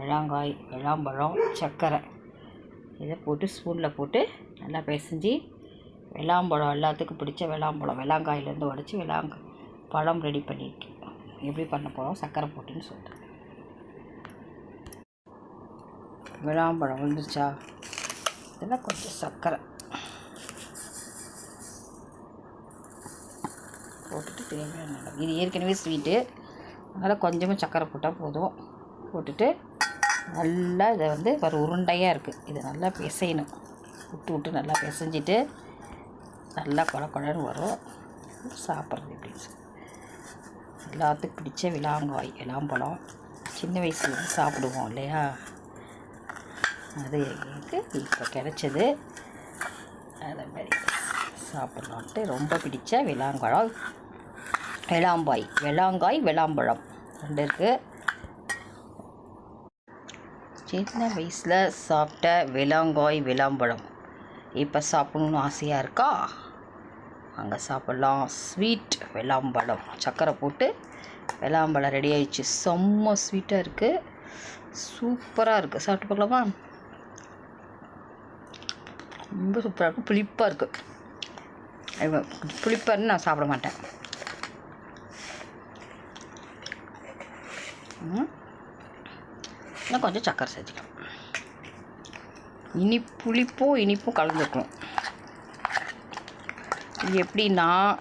விளாங்காய் விளாம்பழம் சர்க்கரை. இதை போட்டு ஸ்பூனில் போட்டு நல்லா பிசைஞ்சு விளாம்பழம் எல்லாத்துக்கும் பிடிச்ச விளாம்பழம் விளாங்காயிலேருந்து உடச்சி விளாங்க பழம் ரெடி பண்ணியிருக்கேன் எப்படி பண்ண போகிறோம் சர்க்கரை போட்டுன்னு சொல்லிட்டு விளாம்பழம் வந்துருச்சா இதில் கொஞ்சம் சர்க்கரை போட்டுட்டு தேவையான இது ஏற்கனவே ஸ்வீட்டு அதனால் கொஞ்சமாக சர்க்கரை போட்டால் போதும். போட்டுட்டு நல்லா இதை வந்து ஒரு உருண்டையாக இருக்குது இதை நல்லா பிசையணும். விட்டு விட்டு நல்லா பிசைஞ்சிட்டு நல்லா குழ குழன்னு வரும். சாப்பிட்றது எப்படி எல்லாத்துக்கும் பிடிச்ச விலாங்காய் விளாம்பழம். சின்ன வயசுலேருந்து சாப்பிடுவோம் இல்லையா? அது எனக்கு இப்போ கிடைச்சது. அதை மாதிரி சாப்பிட்லான்ட்டு ரொம்ப பிடிச்ச விளாம்பழம் விளாம்பாய் விளாங்காய் விளாம்பழம். ரெண்டு இருக்குது சின்ன வயசில் சாப்பிட்ட விளாங்காய் விளாம்பழம் இப்போ சாப்பிடணும்னு ஆசையாக இருக்கா? அங்கே சாப்பிட்லாம். ஸ்வீட் விளாம்பழம் சர்க்கரை போட்டு விளாம்பழம் ரெடி ஆயிடுச்சு. செம்ம ஸ்வீட்டாக இருக்குது சூப்பராக இருக்குது சாப்பிட்டு பார்க்கலாமா? ரொம்ப சூப்பராக இருக்குது புளிப்பாக இருக்குது புளிப்பாருன்னு நான் சாப்பிட மாட்டேன். ம். இன்னும் கொஞ்சம் சக்கரை சேர்த்துக்கலாம். இனி புளிப்பும் இனிப்பும் கலந்துக்கணும். இது எப்படின்னா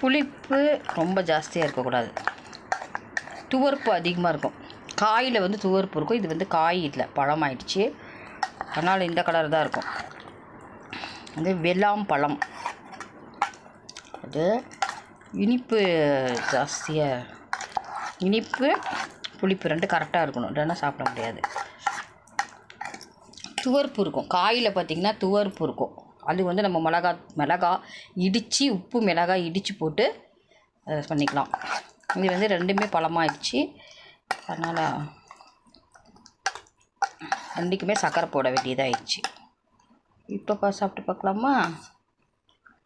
புளிப்பு ரொம்ப ஜாஸ்தியாக இருக்கக்கூடாது. துவர்ப்பு அதிகமாக இருக்கும். காயில் வந்து துவர்ப்பு இருக்கும். இது வந்து காய் இல்லை பழம் ஆயிடுச்சு. அதனால் இந்த கலர் தான் இருக்கும். வந்து வெள்ளாம் பழம். அது இனிப்பு ஜாஸ்தியாக இனிப்பு புளிப்பு ரெண்டு கரெக்டாக இருக்கணும். இல்லைன்னா சாப்பிட முடியாது. துவர்ப்பு இருக்கும். காயில் பார்த்திங்கன்னா துவர்ப்பு இருக்கும். அது வந்து நம்ம மிளகா மிளகா இடித்து உப்பு மிளகாய் இடித்து போட்டு அதை பண்ணிக்கலாம். இது வந்து ரெண்டுமே பழமாகிடுச்சு அதனால் ரெண்டுக்குமே சக்கரை போட வேண்டியதாகிடுச்சு இப்போப்பா சாப்பிட்டு பார்க்கலாமா?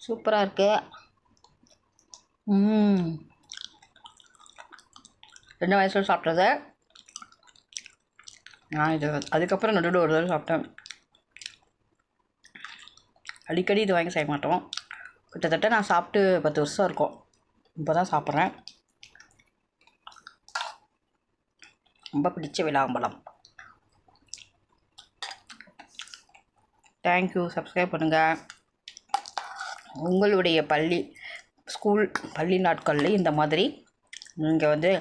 சூப்பராக இருக்குது ம். சின்ன வயசில் சாப்பிட்டது. நான் இது அதுக்கப்புறம் நடுவில் ஒரு தடவை சாப்பிட்டேன். அடிக்கடி இது வாங்கி செய்ய மாட்டோம். கிட்டத்தட்ட நான் சாப்பிட்டு பத்து வருஷம் இருக்கும். இப்போ தான் சாப்பிட்றேன். ரொம்ப பிடிச்ச விளாம்பழம். தேங்க்யூ சப்ஸ்கிரைப் பண்ணுங்கள் உங்களுடைய பள்ளி ஸ்கூல் பள்ளி நாட்களில் இந்த மாதிரி நீங்கள் வந்து